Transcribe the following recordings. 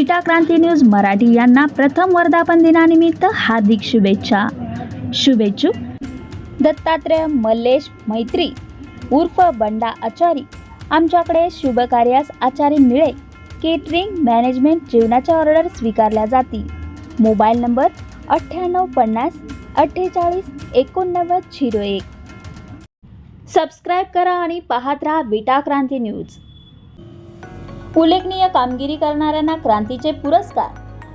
विटा क्रांती न्यूज मराठी यांना प्रथम वर्धापन दिनानिमित्त हार्दिक शुभेच्छा. शुभेच्छुक दत्तात्रय मल्लेश मैत्री उर्फ बंडा आचारी आमच्याकडे शुभकार्यास आचारी मिळेल केटरिंग मॅनेजमेंट जेवणाच्या ऑर्डर स्वीकारल्या जातील. मोबाईल नंबर अठ्ठ्याण्णव पन्नास अठ्ठेचाळीस एकोणनव्वद झिरो एक. सबस्क्राईब करा आणि पाहत राहा विटा क्रांती न्यूज. उल्लेखनीय कामगिरी करणाऱ्यांना क्रांतीचे पुरस्कार.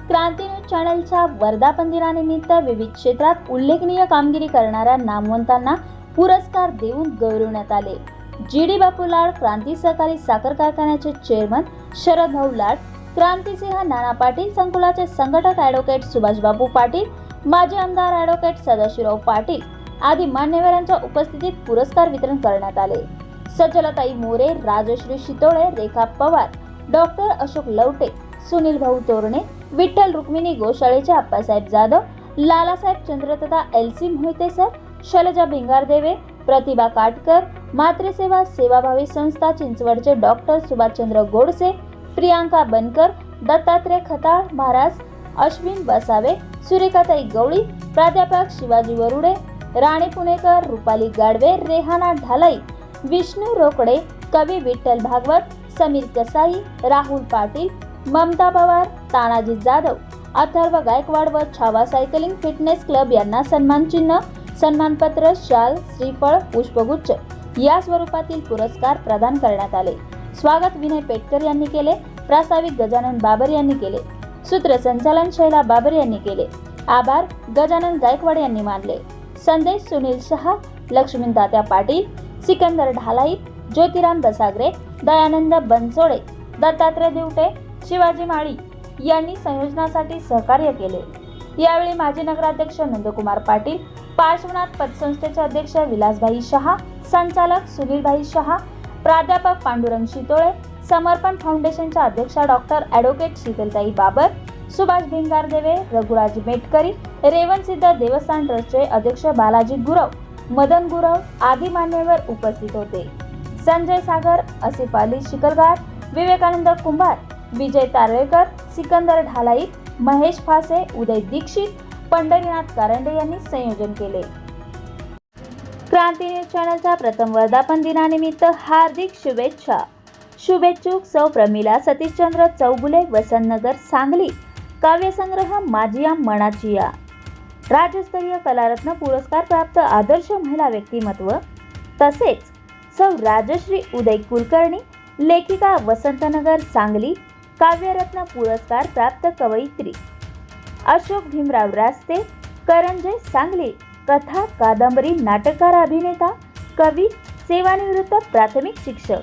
क्रांती न्यूज चॅनलच्या वर्धापन दिनानिमित्त विविध क्षेत्रात उल्लेखनीय कामगिरी करणाऱ्या नामवंतांना पुरस्कार देऊन गौरवण्यात आले. जी डी बापू लाड क्रांती सहकारी साखर कारखान्याचे चेअरमन शरद भाऊ लाड क्रांतीसिंह नाना पाटील संकुलाचे संघटक ॲडव्होकेट सुभाषबाबू पाटील माजी आमदार ॲडव्होकेट सदाशिवराव पाटील आदी मान्यवरांच्या उपस्थितीत पुरस्कार वितरण करण्यात आले. सचलताई मोरे राजश्री शितोळे रेखा पवार डॉक्टर अशोक लवटे सुनील भाऊ तोरणे विठ्ठल रुक्मिणी गोशाळेचे आप्पासाहेब जाधव लालासाहेब चंद्र तथा L C Mohite sir Shailaja Bhingardeve Pratibha Katkar Matruseva सेवाभावी संस्था चिंचवडचे डॉक्टर सुभाषचंद्र गोडसे प्रियांका बनकर दत्तात्रय खताळ महाराज अश्विन बसावे सुरेखाताई गवळी प्राध्यापक शिवाजी वरुडे राणी पुणेकर रुपाली गाडवे रेहाना ढालाई विष्णू रोकडे कवी विठ्ठल भागवत समीर कसाई राहुल पाटील ममता पवार तानाजी जाधव अथर्व गायकवाड व छावा सायकलिंग फिटनेस क्लब यांना सन्मानचिन्ह सन्मानपत्र शाल श्रीफळ पुष्पगुच्छ या स्वरूपातील पुरस्कार प्रदान करण्यात आले. स्वागत विनय पेटकर यांनी केले प्रास्ताविक गजानन बाबर यांनी केले सूत्रसंचालन शैला बाबर यांनी केले आभार गजानन गायकवाड यांनी मानले. संदेश सुनील शहा लक्ष्मीदात्या पाटील सिकंदर ढालाई ज्योतिराम दसागरे दयानंद बनसोडे दत्तात्रय दिवटे शिवाजी माळी यांनी संयोजनासाठी सहकार्य केले. यावेळी माजी नगराध्यक्ष नंदकुमार पाटील पार्श्वनाथ पतसंस्थेचे अध्यक्ष विलासभाई शहा संचालक सुनीलभाई शहा प्राध्यापक पांडुरंग शितोळे समर्पण फाउंडेशनच्या अध्यक्षा डॉक्टर ॲडव्होकेट शीतलताई बाबर सुभाष भिंगारदेवे रघुराज मेटकरी रेवणसिद्ध देवस्थान ट्रस्टचे अध्यक्ष बालाजी गुरव मदन गुरव आदी मान्यवर उपस्थित होते. संजय सागर आसिफ अली शिकलगार विवेकानंद कुंभार विजय तारळेकर सिकंदर ढालाई महेश फासे उदय दीक्षित पंढरीनाथ कारंडे यांनी संयोजन केले. क्रांती न्यूज चॅनलच्या प्रथम वर्धापन दिनानिमित्त हार्दिक शुभेच्छा. शुभेच्छुक सौ प्रमिला सतीशचंद्र चौगुले वसंतनगर सांगली. काव्यसंग्रह माझिया मनाचिया राज्यस्तरीय कलारत्न पुरस्कार प्राप्त आदर्श महिला व्यक्तिमत्व तसेच सौ राजश्री उदय कुलकर्णी लेखिका वसंतनगर सांगली काव्यरत्न पुरस्कार प्राप्त कवयित्री. अशोक भीमराव रास्ते करंजय सांगली कथा कादंबरी नाटककार अभिनेता कवी सेवानिवृत्त प्राथमिक शिक्षक.